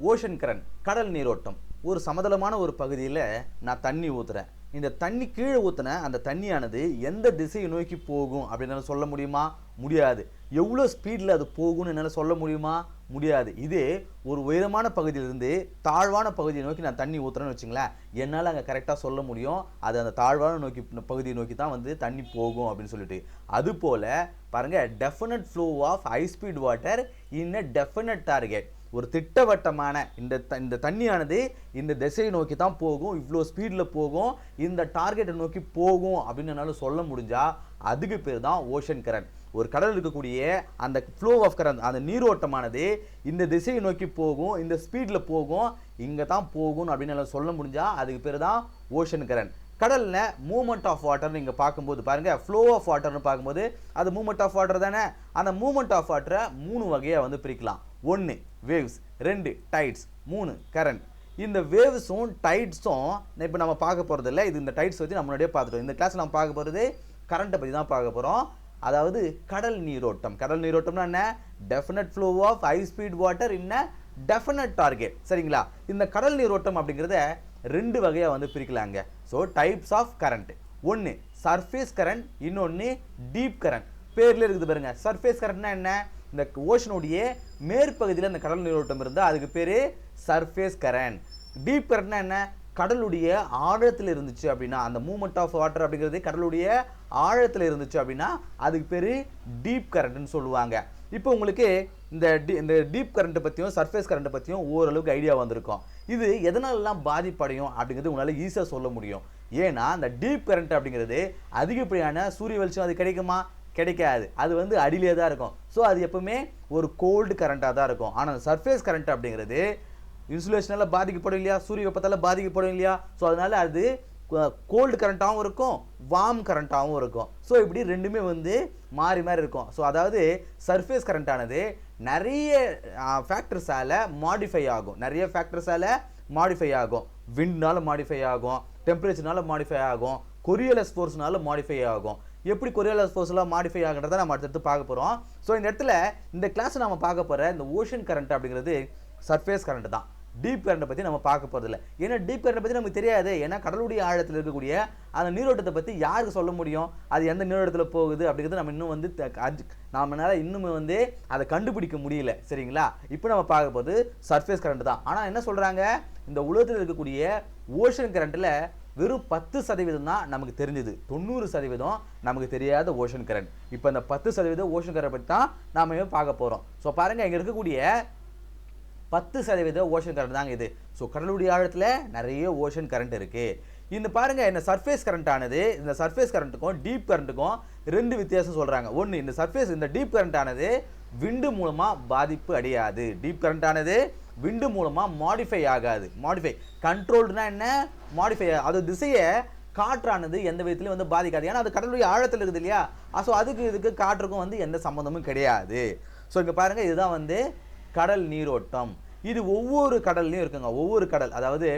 Ocean current கடல் நீரோட்டம் ஒரு சமதளமான ஒரு பகுதியில் நான் தண்ணி ஊற்றுறேன் இந்த தண்ணி கீழே ஊற்றின அந்த தண்ணியானது எந்த திசையை நோக்கி போகும் அப்படின்னு சொல்ல முடியுமா? முடியாது. எவ்வளோ ஸ்பீடில் அது போகும்னு என்னால் சொல்ல முடியுமா? முடியாது. இதே ஒரு உயரமான பகுதியிலிருந்து தாழ்வான பகுதியை நோக்கி நான் தண்ணி ஊற்றுறேன்னு வச்சுங்களேன். என்னால் அங்கே கரெக்டாக சொல்ல முடியும். அது அந்த தாழ்வான நோக்கி பகுதியை நோக்கி தான் வந்து தண்ணி போகும் அப்படின்னு சொல்லிட்டு. அதுபோல் பாருங்கள் definite flow of high speed water in a definite target ஒரு திட்டவட்டமான இந்த த இந்த தண்ணியானது இந்த திசையை நோக்கி தான் போகும் இவ்வளோ ஸ்பீடில் போகும் இந்த டார்கெட்டை நோக்கி போகும் அப்படின்னு என்னால் சொல்ல முடிஞ்சால் அதுக்கு பேர் தான் ஓஷன் கரண்ட் ஒரு கடல் இருக்கக்கூடிய அந்த ஃப்ளோ ஆஃப் கரண்ட் அந்த நீரோட்டமானது இந்த திசையை நோக்கி போகும் இந்த ஸ்பீடில் போகும் இங்கே தான் போகும் அப்படின்னு என்னால் சொல்ல முடிஞ்சால் அதுக்கு பேர் தான் ஓஷன் கரண்ட் கடலில் மூமெண்ட் ஆஃப் வாட்டர்னு இங்கே பார்க்கும்போது பாருங்கள் ஃப்ளோ ஆஃப் வாட்டர்னு பார்க்கும்போது அது மூமெண்ட் ஆஃப் வாட்டர் தானே? அந்த மூமெண்ட் ஆஃப் வாட்டரை மூணு வகையாக வந்து பிரிக்கலாம். ஒன்று வேவ்ஸ் ரெண்டு டைட்ஸ் மூணு கரண்ட் இந்த வேவ்ஸும் டைட்ஸும் இப்போ நம்ம பார்க்க போகிறது இல்லை இது இந்த டைட்ஸ் வச்சு நம்ம முன்னாடியே பார்த்துட்டோம். இந்த கிளாஸ் நம்ம பார்க்க போகிறது கரண்ட்டை பற்றி தான் பார்க்க போகிறோம் அதாவது கடல் நீரோட்டம். கடல் நீரோட்டம்னா என்ன? Definite flow of high speed water in a definite target சரிங்களா? இந்த கடல் நீரோட்டம் அப்படிங்கிறத ரெண்டு வகையாக வந்து பிரிக்கலாங்க. ஸோ டைப்ஸ் ஆஃப் கரண்ட் ஒன்று சர்ஃபேஸ் கரண்ட் இன்னொன்று டீப் கரண்ட் பேர்லேயே இருக்குது பாருங்க. சர்ஃபேஸ் கரண்ட்னா என்ன? இந்த ஓஷனுடைய மேற்பகுதியில் அந்த கடல் நீரோட்டம் இருந்தால் அதுக்கு பேர் சர்ஃபேஸ் கரண்ட் டீப் கரண்ட்னா என்ன? கடலுடைய ஆழத்தில் இருந்துச்சு அப்படின்னா அந்த மூமெண்ட் ஆஃப் வாட்டர் அப்படிங்கிறது கடலுடைய ஆழத்தில் இருந்துச்சு அப்படின்னா அதுக்கு பேர் டீப் கரண்ட்னு சொல்லுவாங்க. இப்போ உங்களுக்கு இந்த டி இந்த டீப் கரண்ட்டை பற்றியும் சர்ஃபேஸ் கரண்ட்டை பற்றியும் ஓரளவுக்கு ஐடியா வந்திருக்கும். இது எதனாலலாம் பாதிப்படையும் அப்படிங்கிறது உங்களால் ஈஸியாக சொல்ல முடியும். ஏன்னா அந்த டீப் கரண்ட் அப்படிங்கிறது அதிகப்படியான சூரிய வெளிச்சம் அது கிடைக்குமா? கிடைக்காது. அது வந்து அடியிலே தான் இருக்கும். ஸோ அது எப்பவுமே ஒரு கோல்டு கரண்ட்டாக தான் இருக்கும். ஆனால் சர்ஃபேஸ் கரண்ட் அப்படிங்கிறது இன்சுலேஷனால் பாதிக்கப்படும் இல்லையா? சூரிய வெப்பத்தால் பாதிக்கப்படும் இல்லையா? ஸோ அதனால அது கோல்டு கரண்ட்டாகவும் இருக்கும் வார்ம் கரண்ட்டாகவும் இருக்கும். ஸோ இப்படி ரெண்டுமே வந்து மாறி மாறி இருக்கும். ஸோ அதாவது சர்ஃபேஸ் கரண்ட்டானது நிறைய ஃபேக்டர்ஸால் மாடிஃபை ஆகும். நிறைய ஃபேக்டர்ஸால் மாடிஃபை ஆகும். விண்ட்னால மாடிஃபை ஆகும் டெம்பரேச்சர்னால மாடிஃபை ஆகும் கொரியலஸ் ஃபோர்ஸ்னால மாடிஃபை ஆகும். எப்படி கொரியலஸ் ஃபோர்ஸ்லாம் மாடிஃபை ஆகுன்றதை நம்ம அடுத்தடுத்து பார்க்க போகிறோம் ஸோ இந்த இடத்துல இந்த கிளாஸ் நம்ம பார்க்க போகிற இந்த ஓஷன் கரண்ட் அப்படிங்கிறது சர்ஃபேஸ் கரண்ட் தான். டீப் கரண்ட்டை பற்றி நம்ம பார்க்க போகிறதில்ல ஏன்னா டீப் கரண்ட்டை பற்றி நமக்கு தெரியாது. ஏன்னா கடலுடைய ஆழத்தில் இருக்கக்கூடிய அந்த நீரோட்டத்தை பற்றி யாருக்கு சொல்ல முடியும்? அது எந்த நீரோட்டத்தில் போகுது அப்படிங்கிறது நம்ம இன்னும் வந்து த- அது- இன்னும் வந்து அதை கண்டுபிடிக்க முடியல. சரிங்களா? இப்போ நம்ம பார்க்க போகிறது சர்ஃபேஸ் கரண்ட் தான். ஆனால் என்ன சொல்கிறாங்க இந்த உலகத்தில் இருக்கக்கூடிய ஓஷன் கரண்ட்டில் வெறும் பத்து சதவீதம் தான் நமக்கு தெரிஞ்சது. தொண்ணூறு சதவீதம் நமக்கு தெரியாத ஓஷன் கரண்ட் இப்போ இந்த பத்து சதவீதம் ஓஷன் கரண்ட் பற்றி தான் நாம பார்க்க போகிறோம் ஸோ பாருங்கள் இங்கே இருக்கக்கூடிய பத்து சதவீத ஓஷன் கரண்ட் தாங்க இது. ஸோ கடலுடைய ஆழத்தில் நிறைய ஓஷன் கரண்ட் இருக்குது இந்த பாருங்க இந்த சர்ஃபேஸ் கரண்ட் ஆனது இந்த சர்ஃபேஸ் கரண்ட்டுக்கும் டீப் கரண்ட்டுக்கும் ரெண்டு வித்தியாசம் சொல்கிறாங்க ஒன்று இந்த சர்ஃபேஸ் இந்த டீப் கரண்ட் ஆனது விண்டு மூலமாக பாதிப்பு அடையாது. டீப் கரண்ட் ஆனது விண்டு மூலமாக மாடிஃபை ஆகாது. மாடிஃபை கண்ட்ரோல்டுனா என்ன? மாடிஃபை அது திசையை காற்றானது எந்த விதத்துலையும் வந்து பாதிக்காது. ஏன்னா அது கடலுடைய ஆழத்தில் இருக்குது இல்லையா? ஸோ அதுக்கு இதுக்கு காற்றுக்கும் வந்து எந்த சம்மந்தமும் கிடையாது. ஸோ இங்கே பாருங்கள் இதுதான் வந்து கடல் நீரோட்டம். இது ஒவ்வொரு கடல்லையும் இருக்குங்க. ஒவ்வொரு கடல். அதாவது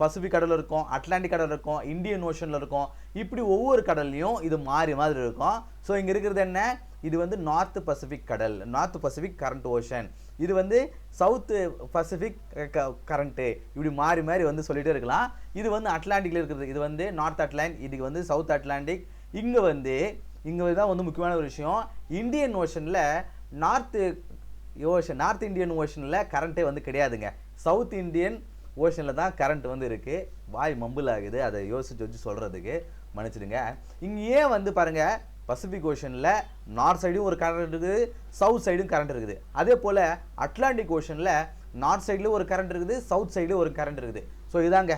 பசிபிக் கடல் இருக்கும் அட்லாண்டிக் கடல் இருக்கும் இந்தியன் ஓஷனில் இருக்கும். இப்படி ஒவ்வொரு கடல்லையும் இது மாறி மாதிரி இருக்கும். ஸோ இங்கே இருக்கிறது என்ன? இது வந்து நார்த் பசிபிக் கடல். நார்த் பசிபிக் கரண்ட் ஓஷன் இது வந்து சவுத்து பசிபிக் கரண்ட்டு இப்படி மாறி மாறி வந்து சொல்லிகிட்டே இருக்கலாம். இது வந்து அட்லாண்டிக்கில் இருக்கிறது இது வந்து நார்த் அட்லாண்ட் இதுக்கு வந்து சவுத் அட்லாண்டிக். இங்கே வந்து இங்கே தான் வந்து முக்கியமான ஒரு விஷயம். இந்தியன் ஓஷனில் நார்த்து ஓஷன் நார்த் இந்தியன் ஓஷனில் கரண்ட்டே வந்து கிடையாதுங்க. சவுத் இந்தியன் ஓஷனில் தான் கரண்ட் வந்து இருக்குது வாய் மம்பிள் ஆகுது அதை யோசிச்சு வச்சு சொல்கிறதுக்கு மன்னிச்சிடுங்க. இங்கே ஏன் வந்து பாருங்கள் பசிபிக் ஓஷனில் நார்த் சைடும் ஒரு கரண்ட் இருக்குது சவுத் சைடும் கரண்ட் இருக்குது. அதே போல் அட்லாண்டிக் ஓஷனில் நார்த் சைடில் ஒரு கரண்ட் இருக்குது சவுத் சைடு ஒரு கரண்ட் இருக்குது. ஸோ இதாங்க.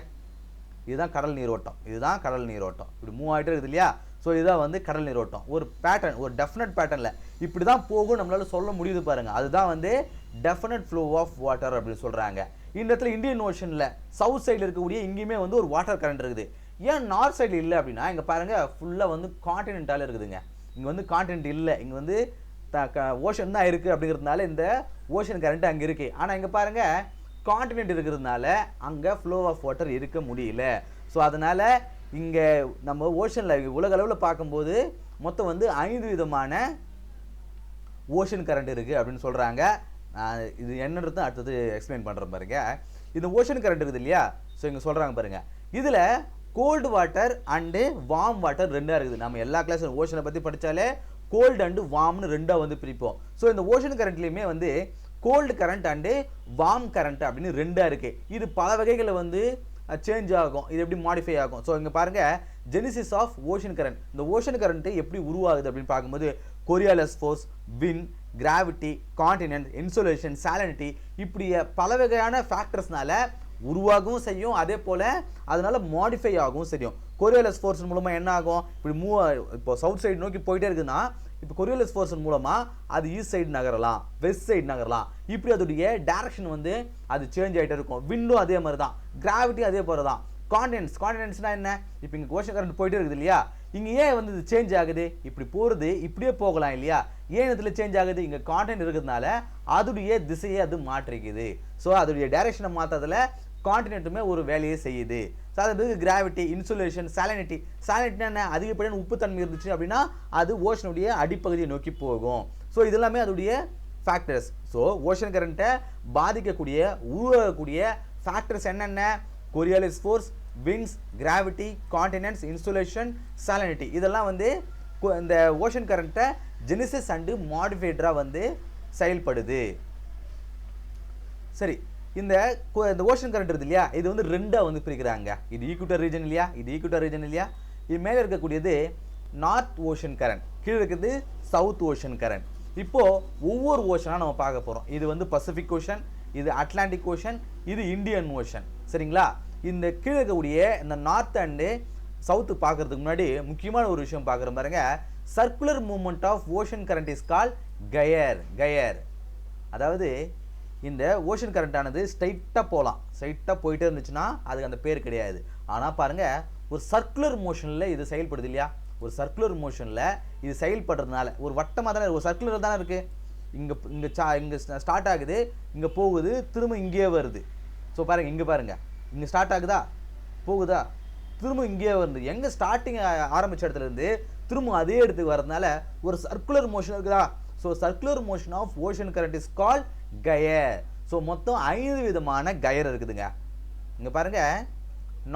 இதுதான் கடல் நீரோட்டம். இதுதான் கடல் நீரோட்டம். இப்படி மூவ் ஆகிட்டே இருக்குது இல்லையா? ஸோ இதுதான் வந்து கடல் நீரோட்டம். ஒரு பேட்டர்ன் ஒரு டெஃபினட் பேட்டர்னில் இப்படி தான் போகும் நம்மளால சொல்ல முடியுது பாருங்கள் அதுதான் வந்து டெஃபினட் ஃப்ளோ ஆஃப் வாட்டர் அப்படின்னு சொல்கிறாங்க இந்த இடத்துல இந்தியன் ஓஷனில் சவுத் சைடில் இருக்கக்கூடிய இங்கேயுமே வந்து ஒரு வாட்டர் கரண்ட் இருக்குது. ஏன் நார்த் சைடு இல்லை அப்படின்னா இங்கே பாருங்கள் ஃபுல்லாக வந்து காண்டினென்டால் இருக்குதுங்க. இங்கே வந்து காண்டினென்ட் இல்லை. இங்கே வந்து த க ஓஷன் தான் இருக்குது அப்படிங்கிறதுனால இந்த ஓஷன் கரண்ட் அங்கே இருக்குது ஆனால் இங்கே பாருங்கள் காண்டினென்ட் இருக்கிறதுனால அங்கே ஃப்ளோ ஆஃப் வாட்டர் இருக்க முடியல. ஸோ அதனால் இங்கே நம்ம ஓஷனில் உலக அளவில் பார்க்கும்போது மொத்தம் வந்து ஐந்து விதமான ஓஷன் கரண்ட் இருக்குது அப்படின்னு சொல்கிறாங்க இது என்னன்றது அடுத்தது எக்ஸ்பிளைன் பண்ணுறேன் பாருங்க. இந்த ஓஷன் கரண்ட் இருக்குது இல்லையா? ஸோ இங்கே சொல்கிறாங்க பாருங்கள் இதில் cold water and warm water ரெண்டாக இருக்குது. நம்ம எல்லா கிளாஸும் ஓஷனை பற்றி படித்தாலே கோல்டு அண்டு வார்ம்னு ரெண்டாக வந்து பிரிப்போம். ஸோ இந்த ஓஷன் கரண்ட்லேயுமே வந்து cold current and warm current அப்படின்னு ரெண்டாக இருக்குது இது பல வகைகளில் வந்து சேஞ்ச் ஆகும். இது எப்படி மாடிஃபை ஆகும்? ஸோ இங்கே பாருங்கள் ஜெனிசிஸ் ஆஃப் ஓஷன் கரண்ட் இந்த ஓஷன் கரண்ட்டு எப்படி உருவாகுது அப்படின்னு பார்க்கும்போது Coriolis force wind gravity continent insulation salinity இப்படி பல வகையான ஃபேக்டர்ஸ்னால உருவாகவும் செய்யும் அதே போல் அதனால மாடிஃபை ஆகவும் செய்யும். கொரியோலஸ் ஃபோர்ஸ் மூலமாக என்ன ஆகும்? இப்படி மூவ் இப்போ சவுத் சைடு நோக்கி போயிட்டே இருக்குன்னா இப்போ கொரியோலஸ் ஃபோர்ஸ் மூலமாக அது ஈஸ்ட் சைடு நகரலாம் வெஸ்ட் சைடு நகரலாம். இப்படி அதோடைய டேரக்ஷன் வந்து அது சேஞ்ச் ஆகிட்டே இருக்கும். விண்டும் அதே மாதிரி தான் கிராவிட்டி அதே போல தான் கான்டினென்ட்ஸ் கான்டினென்ட்ஸ்னா என்ன? இப்போ இங்கே கோஷன் கரண்ட் போயிட்டே இருக்குது இல்லையா? இங்கே ஏன் வந்து இது சேஞ்ச் ஆகுது? இப்படி போகிறது இப்படியே போகலாம் இல்லையா? ஏன் இதில் சேஞ்ச் ஆகுது? இங்கே கான்டென்ட் இருக்கிறதுனால அதோடைய திசையை அது மாற்றிக்குது. ஸோ அதோடைய டைரக்ஷனை மாற்றதில் கான்டினென்ட்டுமே ஒரு வேலையை செய்யுது. ஸோ அது பிறகு கிராவிட்டி இன்சுலேஷன் சாலினிட்டி சாலினிட்டினா என்ன? அதிகப்படியான உப்புத்தன்மை இருந்துச்சு அப்படின்னா அது ஓஷனுடைய அடிப்பகுதியை நோக்கி போகும். ஸோ இதெல்லாமே அதோடைய ஃபேக்டர்ஸ் ஸோ ஓஷன் கரண்ட்டை பாதிக்கக்கூடிய உருவாகக்கூடிய ஃபேக்டர்ஸ் என்னென்ன? Coriolis force winds gravity continents insulation salinity இதெல்லாம் வந்து இந்த ஓஷன் கரண்ட்டை ஜெனிசிஸ் அண்டு மாடிஃபைடராக வந்து செயல்படுது. சரி இந்த இந்த ஓஷன் கரண்ட் இருக்குது இல்லையா இது வந்து ரெண்டாக வந்து பிரிக்கிறாங்க. இது ஈக்குட்டர் ரீஜன் இல்லையா இது ஈக்குட்டர் ரீஜன் இல்லையா. இது மேலே இருக்கக்கூடியது நார்த் ஓஷன் கரண்ட் கீழே இருக்கிறது சவுத் ஓஷன் கரண்ட் இப்போது ஒவ்வொரு ஓஷனாக நம்ம பார்க்க போகிறோம் இது வந்து பசிபிக் ஓஷன் இது அட்லாண்டிக் ஓஷன் இது இந்தியன் ஓஷன் சரிங்களா? இந்த கீழே இருக்கக்கூடிய இந்த நார்த் அண்டு சவுத்து பார்க்கறதுக்கு முன்னாடி முக்கியமான ஒரு விஷயம் பார்க்குற பாருங்க. Circular movement of ocean current is call gyre gyre அதாவது இந்த ஓஷன் கரண்ட் ஆனது ஸ்ட்ரைட்டாக போகலாம் ஸ்ட்ரைட்டாக போயிட்டே இருந்துச்சுன்னா அதுக்கு அந்த பேர் கிடையாது. ஆனால் பாருங்கள் ஒரு சர்க்குலர் மோஷனில் இது செயல்படுது இல்லையா? ஒரு சர்க்குலர் மோஷனில் இது செயல்படுறதுனால ஒரு வட்டமாக தானே ஒரு சர்க்குலர் தானே இருக்குது இங்கே இங்கே சா இங்கே ஸ்டார்ட் ஆகுது இங்கே போகுது திரும்ப இங்கேயே வருது. ஸோ பாருங்கள் இங்கே பாருங்கள் இங்கே ஸ்டார்ட் ஆகுதா? போகுதா? திரும்ப இங்கேயே வருது. எங்கே ஸ்டார்டிங் ஆரம்பிச்ச இடத்துலேருந்து திரும்ப அதே இடத்துக்கு வரதுனால ஒரு சர்க்குலர் மோஷன் இருக்குதா? So circular motion of ocean current is call gyre. So மொத்தம் ஐந்து விதமான கயர் இருக்குதுங்க. இங்கே பாருங்க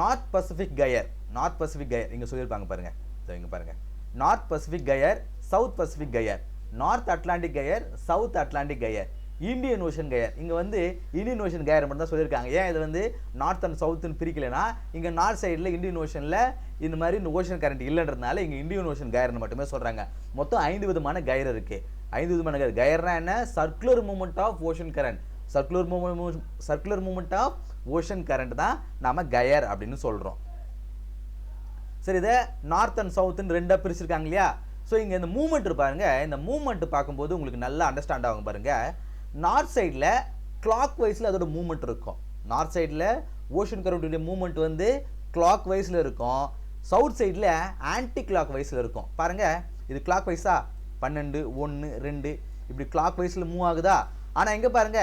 north Pacific gyre. North Pacific gyre. இங்கே சொல்லியிருப்பாங்க பாருங்க. ஸோ இங்கே பாருங்க. North Pacific gyre south Pacific gyre. North Atlantic gyre south Atlantic gyre. Indian ocean gyre. இங்கே வந்து இந்தியன் ஓஷன் கயர் மட்டும் தான் சொல்லியிருக்காங்க. ஏன் இது வந்து நார்த் அண்ட் சவுத்துன்னு பிரிக்கலைன்னா இங்கே நார்த் சைடில் இந்தியன் ஓஷனில் இந்த மாதிரி இந்த ஓஷன் கரண்ட் இல்லைன்றதுனால இங்கே இந்தியன் ஓஷன் கயர்னு மட்டுமே சொல்கிறாங்க மொத்தம் ஐந்து விதமான கயர் இருக்குது ஐந்து விதமான கயர் கயர்னா என்ன? Circular movement of ocean current circular movement circular movement of ocean current தான் நாம கயர் அப்படின்னு சொல்கிறோம் சரி இதை நார்த் அண்ட் சவுத்துன்னு ரெண்டாக பிரிச்சிருக்காங்க இல்லையா? ஸோ இங்கே இந்த மூமெண்ட் பாருங்க. இந்த மூமெண்ட் பார்க்கும்போது உங்களுக்கு நல்லா அண்டர்ஸ்டாண்ட் ஆகும் பாருங்க. நார்த் சைடில் கிளாக் வைஸில் அதோட மூமெண்ட் இருக்கும். நார்த் சைடில் ஓஷன் கரண்ட்டுடைய மூமெண்ட் வந்து கிளாக் வைஸில் இருக்கும். சவுத் சைடில் ஆன்டி கிளாக் வைஸில் இருக்கும். பாருங்க இது கிளாக் வைஸா பன்னெண்டு ஒன்று ரெண்டு. இப்படி கிளாக் வைஸில் மூவ் ஆகுதா? ஆனால் எங்கே பாருங்க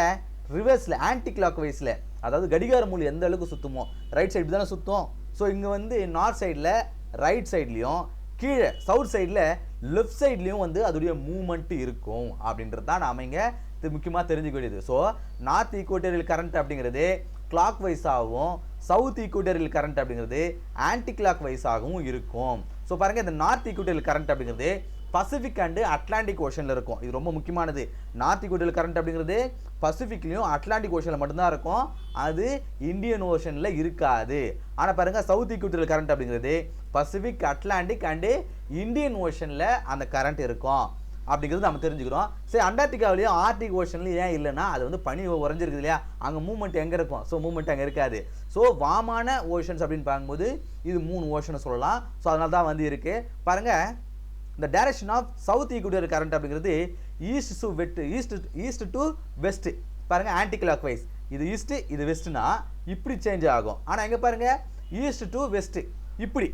ரிவர்ஸில் ஆன்டி கிளாக் வைஸில் அதாவது கடிகார மூலி எந்த அளவுக்கு சுற்றுமோ ரைட் சைடு தானே சுற்றும் ஸோ இங்கே வந்து நார்த் சைடில் ரைட் சைட்லேயும் கீழே சவுத் சைடில் லெஃப்ட் சைட்லேயும் வந்து அதோடைய மூமெண்ட் இருக்கும். அப்படின்றது தான் நாம் இங்கே முக்கியமாக தெரிஞ்சுக்க வேண்டியது ஸோ நார்த் ஈக்குவேட்டரியல் கரண்ட் அப்படிங்கிறது கிளாக் வைஸாகவும் சவுத் ஈக்குவேட்டரியல் கரண்ட் அப்படிங்கிறது ஆன்டி கிளாக் வைஸாகவும் இருக்கும். ஸோ பாருங்கள் இந்த நார்த் ஈக்குவேட்டரியல் கரண்ட் அப்படிங்கிறது பசிபிக் அண்டு அட்லாண்டிக் ஓஷனில் இருக்கும். இது ரொம்ப முக்கியமானது. நார்த் ஈக்குவட்டரியல் கரண்ட் அப்படிங்கிறது பசிபிக்லேயும் அட்லாண்டிக் ஓஷனில் மட்டும்தான் இருக்கும். அது இந்தியன் ஓஷனில் இருக்காது. ஆனால் பாருங்க சவுத் ஈக்குவட்டரியல் கரண்ட் அப்படிங்கிறது பசிபிக் அட்லாண்டிக் அண்டு இந்தியன் ஓஷனில் அந்த கரண்ட் இருக்கும். அப்படிங்கிறது நம்ம தெரிஞ்சுக்கிறோம். சரி அண்டார்டிகாவிலையும் ஆர்டிக் ஓஷன்லையும் ஏன் இல்லைன்னா அது வந்து பனி உறைஞ்சிருக்குது இல்லையா? அங்கே மூமெண்ட் எங்கே இருக்கும்? ஸோ மூமெண்ட் அங்கே இருக்காது. ஸோ வாமான ஓஷன்ஸ் அப்படின்னு பார்க்கும்போது இது மூணு ஓஷனை சொல்லலாம். ஸோ அதனால தான் வந்து இருக்குது பாருங்கள் இந்த direction of south equator current அப்படிங்கிறது east to west east east to west பாருங்கள் ஆன்டி கிளாக் வைஸ் இது ஈஸ்ட்டு இது வெஸ்ட்னா இப்படி சேஞ்ச் ஆகும். ஆனால் எங்கே பாருங்கள் ஈஸ்ட் டு வெஸ்ட்டு இப்படி.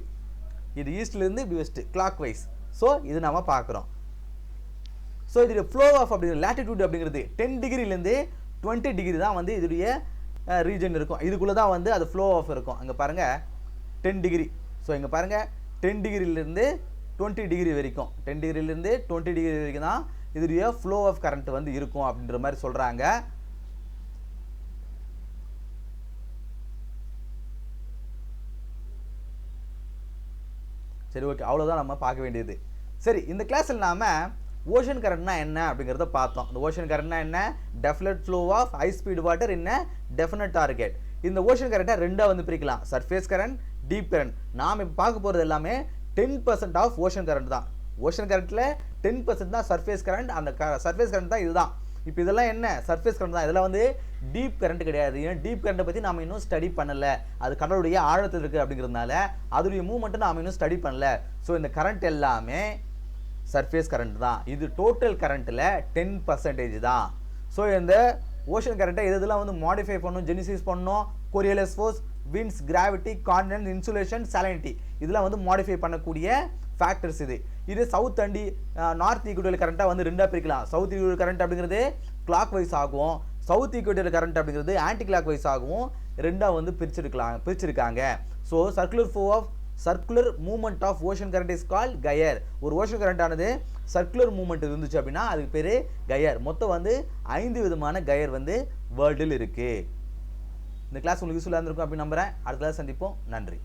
இது ஈஸ்ட்லேருந்து இப்படி வெஸ்ட்டு கிளாக் வைஸ் ஸோ இது நம்ம பார்க்குறோம். ஸோ இதோடைய ஃப்ளோ ஆஃப் அப்படிங்கிற லேட்டிடியூட் அப்படிங்கிறது டென் டிகிரிலேருந்து டுவெண்ட்டி டிகிரி தான் வந்து இதோடைய ரீஜன் இருக்கும். இதுக்குள்ளே தான் வந்து அது ஃப்ளோ ஆஃப் இருக்கும். அங்கே பாருங்கள் டென் டிகிரி ஸோ இங்கே பாருங்கள் டென் டிகிரிலேருந்து டுவெண்ட்டி டிகிரி வரைக்கும். டென் டிகிரிலேருந்து டுவெண்ட்டி டிகிரி வரைக்கும் தான் இதுடைய ஃப்ளோ ஆஃப் கரண்ட் வந்து இருக்கும் அப்படின்ற மாதிரி சொல்கிறாங்க சரி ஓகே அவ்வளோதான் நம்ம பார்க்க வேண்டியது. சரி இந்த கிளாஸில் நாம் ஓஷன் கரண்ட்னா என்ன அப்படிங்கிறத பார்த்தோம். இந்த ஓஷன் கரண்ட்னா என்ன? Definite flow of high speed water என்ன டெஃபினட் டார்கெட் இந்த ஓஷன் கரண்ட்டை ரெண்டாக வந்து பிரிக்கலாம். சர்ஃபேஸ் கரண்ட் டீப் கரண்ட் நாம் இப்போ பார்க்க போகிறது எல்லாமே ten percent of ocean current தான். ஓஷன் கரண்ட்டில் டென் பர்சன்ட் தான் சர்ஃபேஸ் கரண்ட் அந்த சர்ஃபேஸ் கரண்ட் தான் இதுதான். இப்போ இதெல்லாம் என்ன? சர்ஃபேஸ் கரண்ட் தான். இதெல்லாம் வந்து டீப் கரண்ட் கிடையாது. ஏன்னா டீப் கரண்ட்டை பற்றி நாம இன்னும் ஸ்டடி பண்ணல. அது கடலுடைய ஆழத்தில் இருக்குது அப்படிங்கிறதுனால அதோடைய மூவ்மெண்ட்டை நாம இன்னும் ஸ்டடி பண்ணல. ஸோ இந்த கரண்ட் எல்லாமே சர்ஃபேஸ் கரண்ட் தான். இது டோட்டல் கரண்ட்டில் டென் பர்சன்டேஜ் தான். ஸோ இந்த ஓஷன் கரண்ட்டை எது இதெல்லாம் வந்து மாடிஃபை பண்ணணும் ஜெனிசிஸ் பண்ணணும் Coriolis force winds gravity continent insolation salinity. இதெல்லாம் வந்து மாடிஃபை பண்ணக்கூடிய ஃபேக்டர்ஸ் இது. இது சவுத் அண்டி நார்த் ஈக்குவல் கரண்ட்டாக வந்து ரெண்டாக பிரிக்கலாம். சவுத் ஈக்குவல் கரண்ட் அப்படிங்கிறது கிளாக் வைஸ் ஆகும். சவுத் ஈக்குவல் கரண்ட் அப்படிங்கிறது ஆன்டி கிளாக் வைஸ் ஆகும் ரெண்டாக வந்து பிரிச்சிருக்கலாம் பிரிச்சிருக்காங்க. So circular flow of circular movement of ocean current is call gyre ஒரு ஓஷன் கரண்ட் ஆனது சர்க்குலர் மூமெண்ட் இருந்துச்சு அப்படின்னா அதுக்கு பேர் கயர் மொத்தம் வந்து ஐந்து விதமான கயர் வந்து வேர்ல்டில் இருக்குது இந்த கிளாஸ் உங்களுக்கு யூஸ்ஃபுல்லாக இருந்திருக்கும் அப்படின்னு நம்புகிறேன் அடுத்த கிளாஸ் சந்திப்போம். நன்றி.